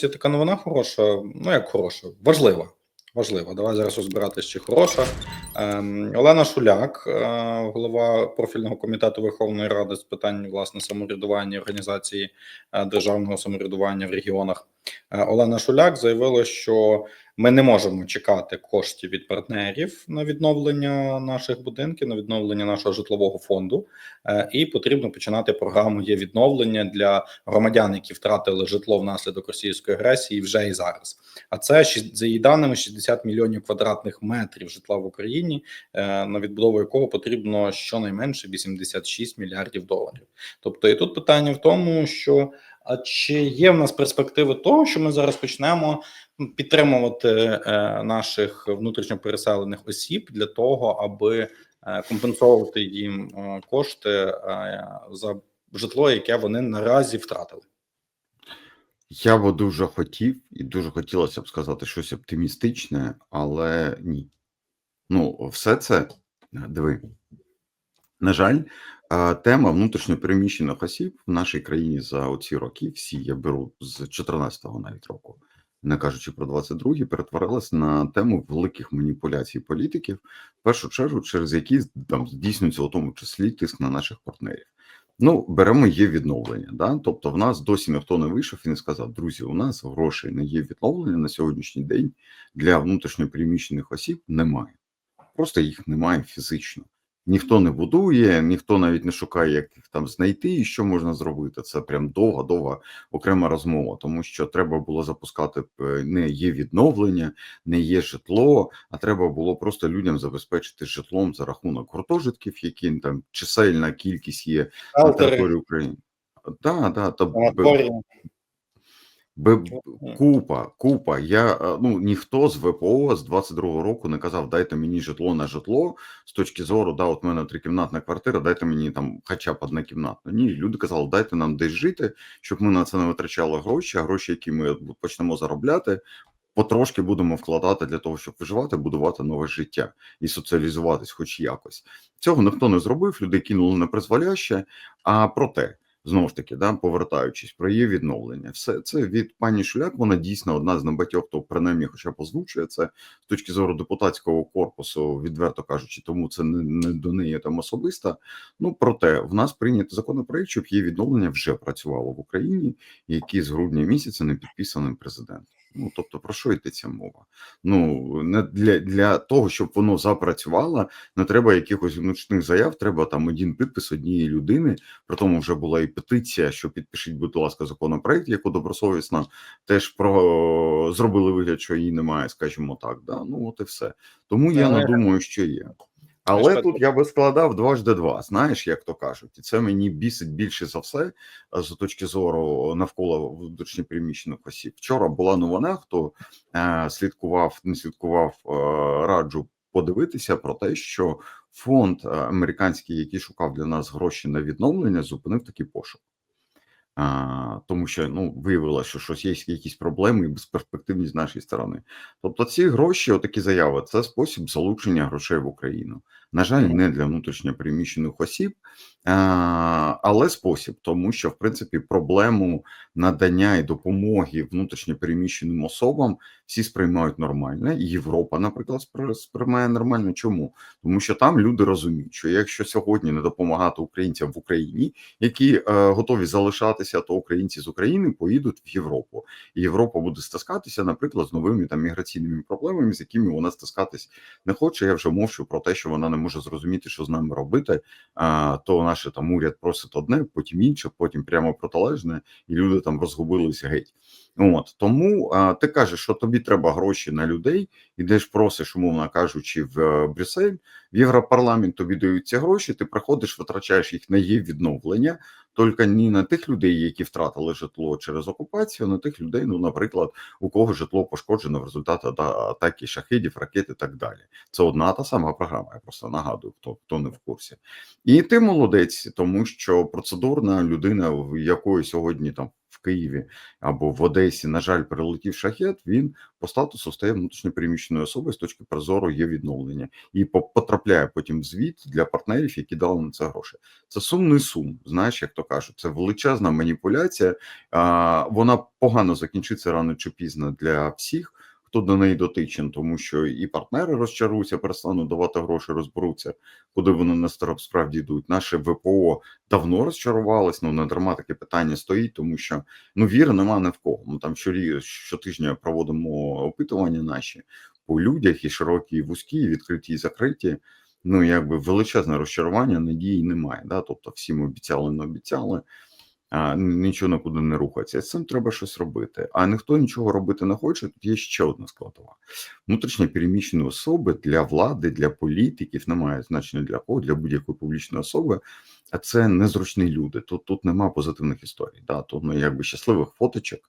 Це така новина хороша, ну як хороша, важлива. Важлива. Давай зараз розбиратися, чи хороша. Ем, Олена Шуляк, е, голова профільного комітету Верховної Ради з питань власне самоврядування організації е, державного самоврядування в регіонах. Е, Олена Шуляк заявила, що ми не можемо чекати коштів від партнерів на відновлення наших будинків, на відновлення нашого житлового фонду, е, і потрібно починати програму є відновлення для громадян, які втратили житло внаслідок російської агресії вже і зараз. А це за її даними 60 мільйонів квадратних метрів житла в Україні, е, на відбудову якого потрібно щонайменше 86 мільярдів доларів. Тобто, і тут питання в тому, що а чи є в нас перспективи того, що ми зараз почнемо підтримувати е, наших внутрішньо переселених осіб для того, аби е, компенсовувати їм е, кошти за житло, яке вони наразі втратили? Я би дуже хотів і дуже хотілося б сказати щось оптимістичне, але ні. Ну, все це диви. На жаль, а, тема внутрішньопереміщених осіб в нашій країні за оці роки, всі я беру з 14-го навіть року, не кажучи про 22-й, перетворилась на тему великих маніпуляцій політиків, в першу чергу, через які там здійснюється у тому числі тиск на наших партнерів. Ну, беремо є відновлення. Да? Тобто, в нас досі ніхто не вийшов і не сказав: друзі, у нас грошей на є відновлення на сьогоднішній день для внутрішньопереміщених осіб немає. Просто їх немає фізично. Ніхто не будує, ніхто навіть не шукає, як їх там знайти і що можна зробити. Це прям довга, довга окрема розмова, тому що треба було запускати е, не є відновлення, не є житло, а треба було просто людям забезпечити житлом за рахунок гуртожитків, які там чисельна кількість є на території України. Так, так, та купа, купа. Я е, ну ніхто з ВПО з 22-го року не казав, дайте мені житло на житло з точки зору, да, от мене трикімнатна квартира, дайте мені там хоча б одна кімнатна. Ні, люди казали, дайте нам десь жити, щоб ми на це не витрачали гроші, а гроші, які ми почнемо заробляти. Потрошки будемо вкладати для того, щоб виживати, будувати нове життя і соціалізуватись, хоч якось. Цього ніхто не зробив, люди кинули на призволяще. А проте, знову ж таки, да, повертаючись про її відновлення, все це від пані Шуляк. Вона дійсно одна з небатьох, хто принаймні хоча б озвучує це з точки зору депутатського корпусу, відверто кажучи, тому це не, не до неї там особиста. Ну проте в нас прийнято законопроект, щоб її відновлення вже працювало в Україні, який з грудня місяця не підписаним президентом. Ну тобто про що йдеться мова? Ну не для, для того, щоб воно запрацювало, не треба якихось внучних заяв. Треба там один підпис однієї людини. При тому вже була і петиція, що підпишіть, будь ласка, законопроект, яку добросовісно теж про зробили вигляд, що її немає, скажімо так. Да? Ну от і все. Тому я не думаю, що є. Але тут я би складав дважди два, знаєш, як то кажуть, і це мені бісить більше за все з точки зору навколо внутрішньопереміщених осіб. Вчора була новина, хто е, слідкував, не слідкував, е, раджу подивитися про те, що фонд е, американський, який шукав для нас гроші на відновлення, зупинив такий пошук. А, тому що ну виявилося, що щось є якісь проблеми і безперспективність з нашої сторони. Тобто, ці гроші, отакі заяви, це спосіб залучення грошей в Україну. На жаль, не для внутрішньопереміщених осіб, а, але спосіб, тому що в принципі проблему надання і допомоги внутрішньопереміщеним особам всі сприймають нормально. І Європа, наприклад, спри- сприймає нормально. Чому? Тому що там люди розуміють, що якщо сьогодні не допомагати українцям в Україні, які е, готові залишатися, то українці з України поїдуть в Європу, і Європа буде стискатися, наприклад, з новими там міграційними проблемами, з якими вона стискатись не хоче. Я вже мовчу про те, що вона не може зрозуміти, що з нами робити. А, то наш там уряд просить одне, потім інше, потім прямо протилежне, і люди там розгубилися геть. От тому а, ти кажеш, що тобі треба гроші на людей, ідеш, просиш, умовно кажучи, в е, Брюссель, в Європарламент тобі дають ці гроші, ти приходиш, витрачаєш їх на її відновлення, тільки не на тих людей, які втратили житло через окупацію, а на тих людей, ну, наприклад, у кого житло пошкоджено в результаті атаки шахидів, ракет і так далі. Це одна та сама програма. Я просто нагадую, хто хто не в курсі. І ти молодець, тому що процедурна людина, в якої сьогодні там Києві або в Одесі, на жаль, прилетів шахет, він по статусу стає внутрішньопереміщеною особою з точки прозору є відновлення і по- потрапляє потім в звіт для партнерів, які дали на це гроші. Це сумний сум. Знаєш, як то кажуть, це величезна маніпуляція. А, вона погано закінчиться рано чи пізно для всіх. Хто до неї дотичен, тому що і партнери розчаруються, перестануть давати гроші, розберуться, куди вони насправді йдуть. Наше ВПО давно розчарувалось, ну не дарма таке питання стоїть, тому що ну віри нема ні в кого. Ми там щорі, щотижня проводимо опитування наші по людях, і широкі, і вузькі, і відкриті, і закриті. Ну якби величезне розчарування, надії немає. Да? Тобто всі ми обіцяли, не обіцяли. А, нічого нікуди не рухається. З цим треба щось робити. А ніхто нічого робити не хоче. Тут є ще одна складова. Внутрішньо переміщені особи для влади, для політиків немає значення для кого, для будь-якої публічної особи. Це незручні люди. Тут тут нема позитивних історій. Да? Тут ну, якби щасливих фоточок,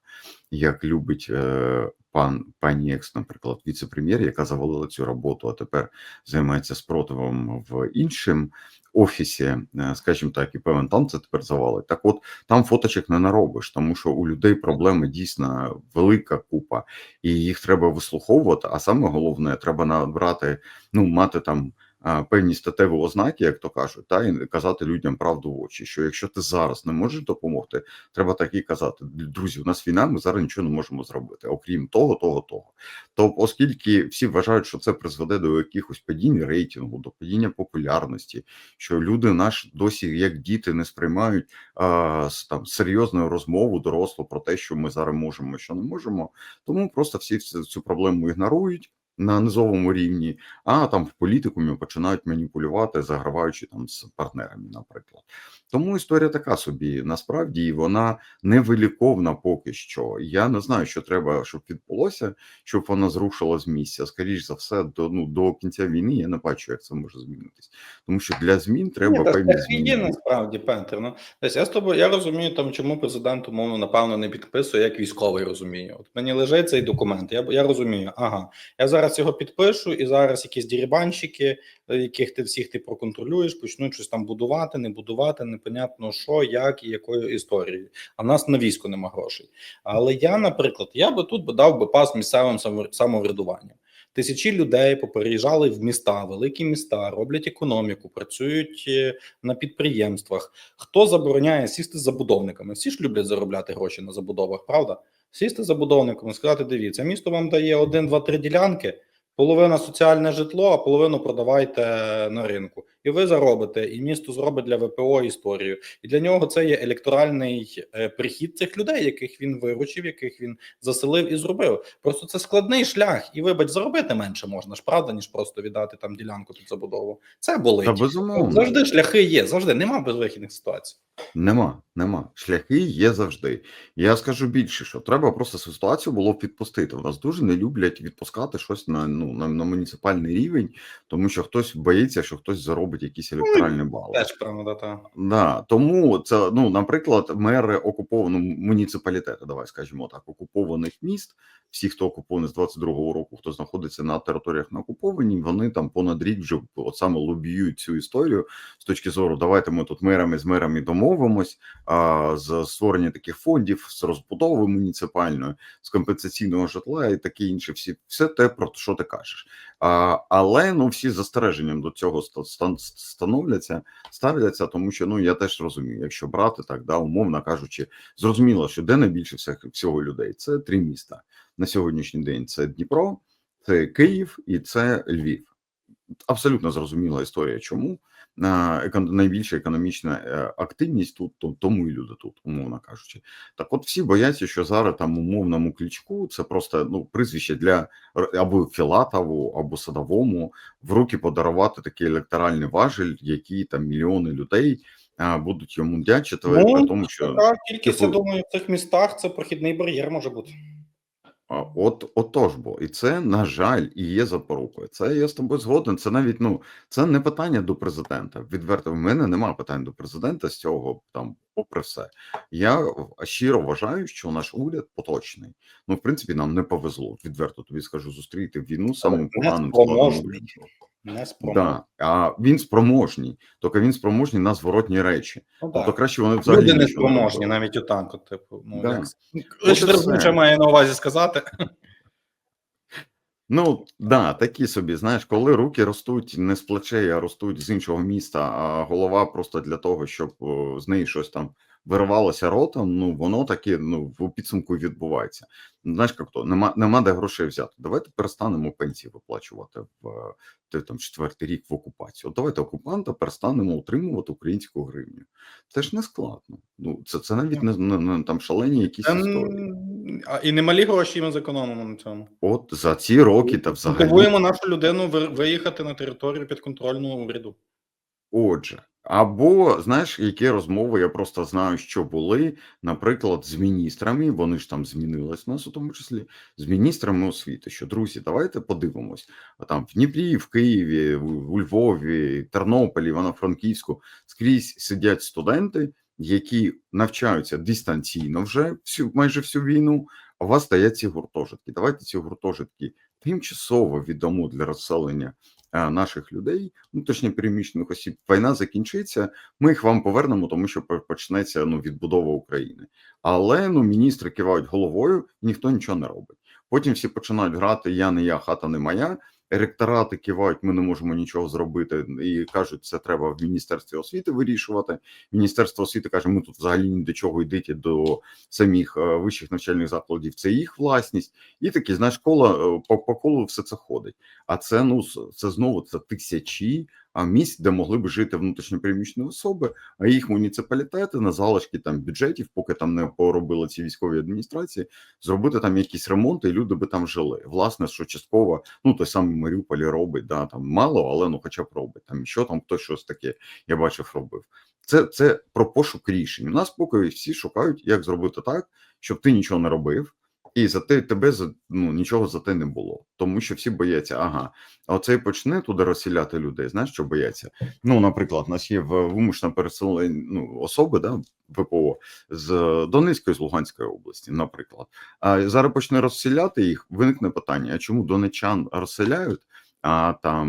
як любить е, пан пані Екс, наприклад, віце-прем'єр, яка завалила цю роботу, а тепер займається спротивом в іншим офісі, е, скажімо так, і певен там це тепер завалить. Так, от там фоточок не наробиш, тому що у людей проблеми дійсно велика купа, і їх треба вислуховувати. А саме головне, треба набрати, ну мати там. Певні статеві ознаки, як то кажуть, та і казати людям правду в очі. Що якщо ти зараз не можеш допомогти, треба так і казати: друзі, у нас війна, ми зараз нічого не можемо зробити, окрім того, того, того. То оскільки всі вважають, що це призведе до якихось падінь рейтингу, до падіння популярності, що люди наші досі як діти не сприймають а, там серйозну розмову дорослу про те, що ми зараз можемо, що не можемо. Тому просто всі цю проблему ігнорують. На низовому рівні, а там в політикумі починають маніпулювати, заграваючи там з партнерами, наприклад. Тому історія така собі насправді і вона невиліковна поки що. Я не знаю, що треба, щоб відбулося, щоб вона зрушила з місця. Скоріш за все, до ну до кінця війни я не бачу, як це може змінитись. Тому що для змін треба Ні, певні є зміни. насправді, Пентер. Ну, десь я з тобою, я розумію, там, чому президент, умовно, напевно, не підписує, як військовий розуміє. От мені лежить цей документ, я, я розумію, ага, я зараз його підпишу, і зараз якісь дірібанщики, е, яких ти всіх ти проконтролюєш, почнуть щось там будувати, не будувати, непонятно що, як і якою історією. А в нас на військо нема грошей. Але я, наприклад, я би тут би дав би пас місцевим самоврядуванням. Тисячі людей попереїжджали в міста, великі міста, роблять економіку, працюють е, на підприємствах. Хто забороняє сісти з забудовниками? Всі ж люблять заробляти гроші на забудовах, правда? Сісти забудовниками, сказати: дивіться, місто вам дає один, два, три ділянки, половина соціальне житло, а половину продавайте на ринку. І ви заробите, і місто зробить для ВПО історію. І для нього це є електоральний е, прихід цих людей, яких він виручив, яких він заселив і зробив. Просто це складний шлях, і вибач, заробити менше можна ж, правда, ніж просто віддати там ділянку під забудову. Це болить. Та безумовно. Завжди шляхи є, завжди нема безвихідних ситуацій. Нема, нема. Шляхи є завжди. Я скажу більше, що треба просто ситуацію було відпустити. У нас дуже не люблять відпускати щось на ну на, на муніципальний рівень, тому що хтось боїться, що хтось заробить якісь електоральні бали. Теж правда, та. Да, тому це ну, наприклад, мери окупованого муніципалітету, давай скажімо так, окупованих міст. Всі, хто окупований з 22-го року, хто знаходиться на територіях на окуповані, вони там понад рік вже от саме лобіюють цю історію з точки зору, давайте ми тут мерами з мерами домовимось з створення таких фондів, з розбудови муніципальної, з компенсаційного житла і таке інше. Всі все те про що ти кажеш. А, але ну всі застереженням до цього становляться ставляться, тому що ну я теж розумію, якщо брати так, да, умовно кажучи, зрозуміло, що де найбільше всіх всього людей це три міста на сьогоднішній день: це Дніпро, це Київ і це Львів. Абсолютно зрозуміла історія, чому найбільша економічна е, активність тут, то- тому і люди тут, умовно кажучи. Так, от всі бояться, що зараз там умовному клічку це просто ну прізвище для або Філатову, або Садовому в руки подарувати такий електоральний важель, який там мільйони людей будуть йому дячити, Ну, тому, що Така кількість, я типу- думаю, в цих містах це прохідний бар'єр може бути. От отож бо, і це на жаль і є запорукою. Це я з тобою згоден. Це навіть ну це не питання до президента. Відверто в мене немає питань до президента з цього там, попри все. Я щиро вважаю, що наш уряд поточний. Ну, в принципі, нам не повезло. Відверто тобі скажу зустріти війну самим поганим складом. Не. Да. А він спроможний, тільки він спроможний на зворотні речі. Ну, Тобто краще вони взагалі Люди не спроможні, навіть отак, от, типу, ну, Да. як... Буча має на увазі сказати. Ну да, такі собі, знаєш, коли руки ростуть не з плечей, а ростуть з іншого міста, а голова просто для того, щоб з неї щось там виривалося ротом, ну воно таки ну в підсумку відбувається. Ну, Знаєш, як то нема, нема де грошей взяти. Давайте перестанемо пенсії виплачувати в те, там четвертий рік в окупацію. От давайте окупанта перестанемо утримувати українську гривню. Це ж не складно. Ну це, це навіть не, не, не там шалені якісь Це, історії. а, і немалі гроші ми зекономимо на цьому. От за ці роки та взагалі. Мотивуємо нашу людину ви- виїхати на територію підконтрольного уряду. Отже, або знаєш, які розмови я просто знаю, що були, наприклад, з міністрами. Вони ж там змінились нас у тому числі з міністрами освіти. Що друзі, давайте подивимось. А там в Дніпрі, в Києві, у Львові, Тернополі, Івано-Франківську скрізь сидять студенти, які навчаються дистанційно вже всю майже всю війну. А у вас стоять ці гуртожитки. Давайте ці гуртожитки тимчасово віддамо для розселення наших людей, внутрішньо переміщених осіб. Війна закінчиться. Ми їх вам повернемо, тому що по- почнеться ну відбудова України. Але ну міністри кивають головою, ніхто нічого не робить. Потім всі починають грати Я не я, хата не моя. Ректорати кивають, ми не можемо нічого зробити, і кажуть, це треба в міністерстві освіти вирішувати. Міністерство освіти каже, ми тут взагалі ні до чого йдете до самих е, вищих навчальних закладів. Це їх власність, і такі знаєш, коло е, по, по колу все це ходить. А це ну це знову це тисячі місць, де могли б жити внутрішньопереміщені особи, а їх муніципалітети на залишки там бюджетів, поки там не поробили ці військові адміністрації, зробити там якісь ремонти, і люди би там жили. Власне, що частково, ну той самий Маріуполі робить, да там мало, але ну хоча б робить. Там що там хтось щось таке, я бачив, робив. Це це про пошук рішень. У нас поки всі шукають, як зробити так, щоб ти нічого не робив. І за те тебе ну нічого за те не було, тому що всі бояться. Ага, а оцей почне туди розсіляти людей. Знаєш, що бояться? Ну, наприклад, у нас є в- вимушено переселені ну, особи, да, ВПО з Донецької з Луганської області, наприклад. А зараз почне розселяти їх. Виникне питання: а чому донечан розселяють? А там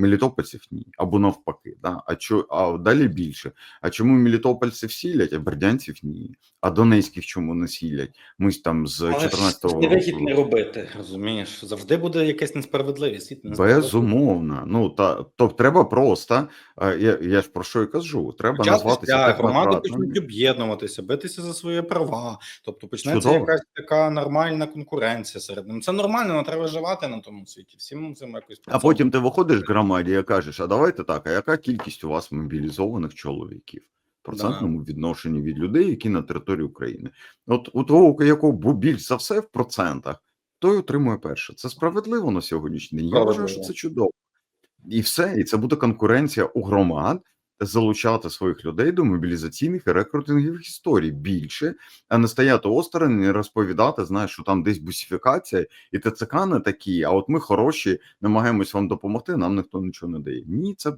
мелітопольців ні, або навпаки, да. А чо, а далі більше. А чому мелітопольців сілять, а бердянців ні? А донецьких чому не сілять? Ми ж там з 14-го не вихід не робити, розумієш? Завжди буде якась несправедливість. світ несправедливий. Безумовно. Ну та то треба просто. Я, я ж про що і кажу. Треба назватися громади почнуть об'єднуватися, битися за свої права. Тобто почнеться Чудово. якась така нормальна конкуренція серед ним. Це нормально, але треба виживати на тому світі. Всім цим якось А потім ти виходиш в громаді і кажеш: а давайте так, а яка кількість у вас мобілізованих чоловіків? В процентному відношенні від людей, які на території України. От у того, якого був більш за все в процентах, той отримує перше. Це справедливо на сьогоднішній день. Я вважаю, що це чудово. І все, і це буде конкуренція у громад. Залучати своїх людей до мобілізаційних і рекрутингових історій більше, а не стояти осторонь і розповідати, знаєш, що там десь бусифікація, і ТЦК не такі. А от ми хороші, намагаємось вам допомогти. Нам ніхто нічого не дає. Ні, це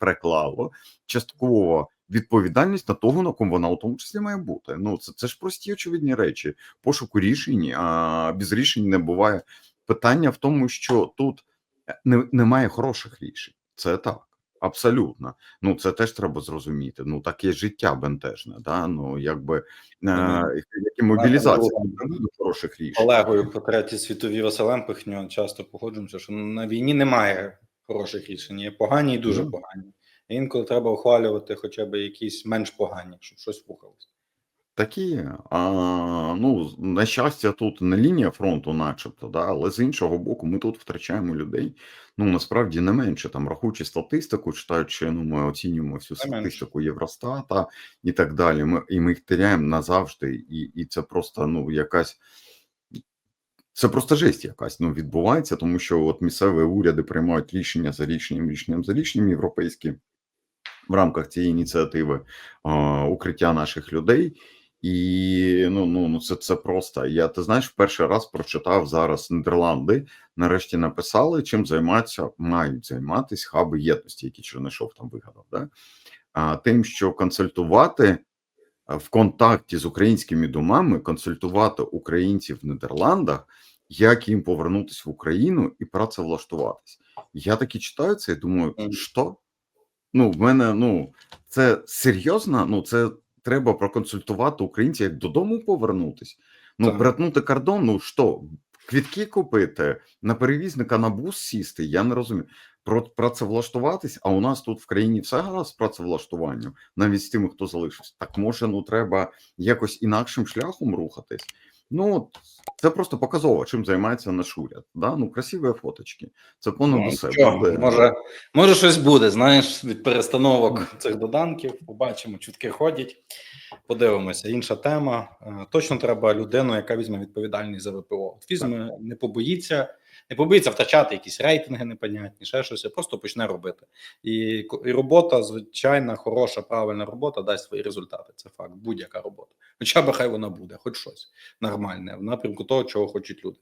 переклало частково відповідальність на того, на кому вона у тому числі має бути. Ну це, це ж прості очевидні речі. Пошуку рішень, а без рішень не буває. Питання в тому, що тут е, не, немає хороших рішень. Це так. Абсолютно, ну це теж треба зрозуміти. Ну таке життя бентежне, да? ну якби е, як і мобілізація Друга. хороших рішень. Олегою по третій світовій Василем Пихньо часто погоджуємося, що на війні немає хороших рішень. Є погані і дуже Ну. погані. І Інколи треба ухвалювати хоча б якісь менш погані, щоб щось рухалося. Такі. А, ну, на щастя, тут не лінія фронту, начебто, да, але з іншого боку, ми тут втрачаємо людей. Ну насправді не менше там, рахуючи статистику, читаючи, ну ми оцінюємо всю Не менше. статистику Євростата і так далі. Ми і ми їх теряємо назавжди, і, і це просто ну якась. Це просто жесть якась ну відбувається, тому що от місцеві уряди приймають рішення за рішенням, рішенням за рішенням європейські в рамках цієї ініціативи а, укриття наших людей. І ну, ну, ну це, це просто. Я ти знаєш, в перший раз прочитав зараз Нідерланди. Нарешті написали, чим займаються, мають займатися хаби єдності, які Чернишов там вигадав. Да? А, тим, що консультувати в контакті з українськими домами, консультувати українців в Нідерландах, як їм повернутися в Україну і працевлаштуватись. Я таки читаю це і думаю, що? Ну, в мене, ну, це серйозно, ну, це треба проконсультувати українців, як додому повернутись. Ну, Так. перетнути кордон, ну що, квітки купити, на перевізника на бус сісти, я не розумію. Про працевлаштуватись, а у нас тут в країні все гаразд з працевлаштуванням, навіть з тими, хто залишився. Так може, ну треба якось інакшим шляхом рухатись. Ну, це просто показово, чим займається наш уряд. Да? Ну, красиві фоточки. Це понад Ну, усе. Буде- може, може, щось буде, знаєш, від перестановок цих доданків. Побачимо, чутки ходять. Подивимося. Інша тема. Е, Точно треба людину, яка візьме відповідальність за ВПО. От візьме, не побоїться, не побоїться втрачати якісь рейтинги непонятні, ще щось, просто почне робити. І, і робота, звичайна, хороша, правильна робота дасть свої результати. Це факт, будь-яка робота. Хоча б хай вона буде, хоч щось нормальне в напрямку того, чого хочуть люди.